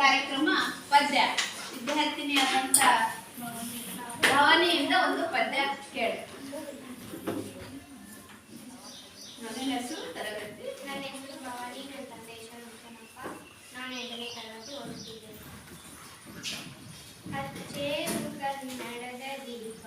ಕಾರ್ಯಕ್ರಮ ಪದ್ಯ. ವಿದ್ಯಾರ್ಥಿನಿಯಾದಂಥ ಭಾವನೆಯಿಂದ ಒಂದು ಪದ್ಯ ಕೇಳಿ. ತರಗತಿ. ನನ್ನ ಹೆಸರು ನನ್ನ ನಾನು ಎರಡನೇ ತರಗತಿ ಓದುತ್ತಿದ್ದೇನೆ. ಹಚ್ಚೇ ಮುಖ ನಡೆದ ದೀಪ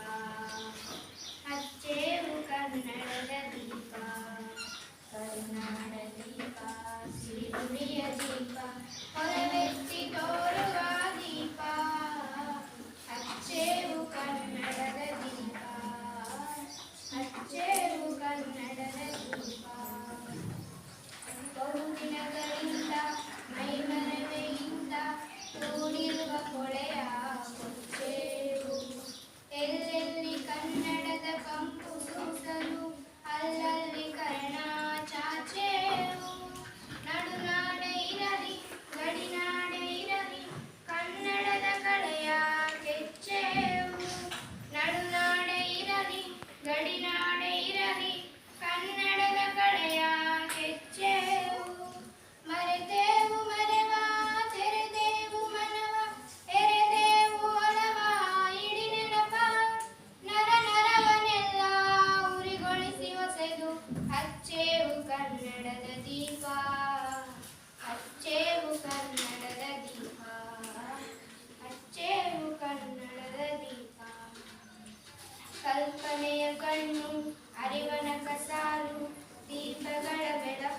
ಕಣ್ಣು ಅರಿವನ ಕಸಾಲು ದೀಪಗಳ ಬೆಳಕು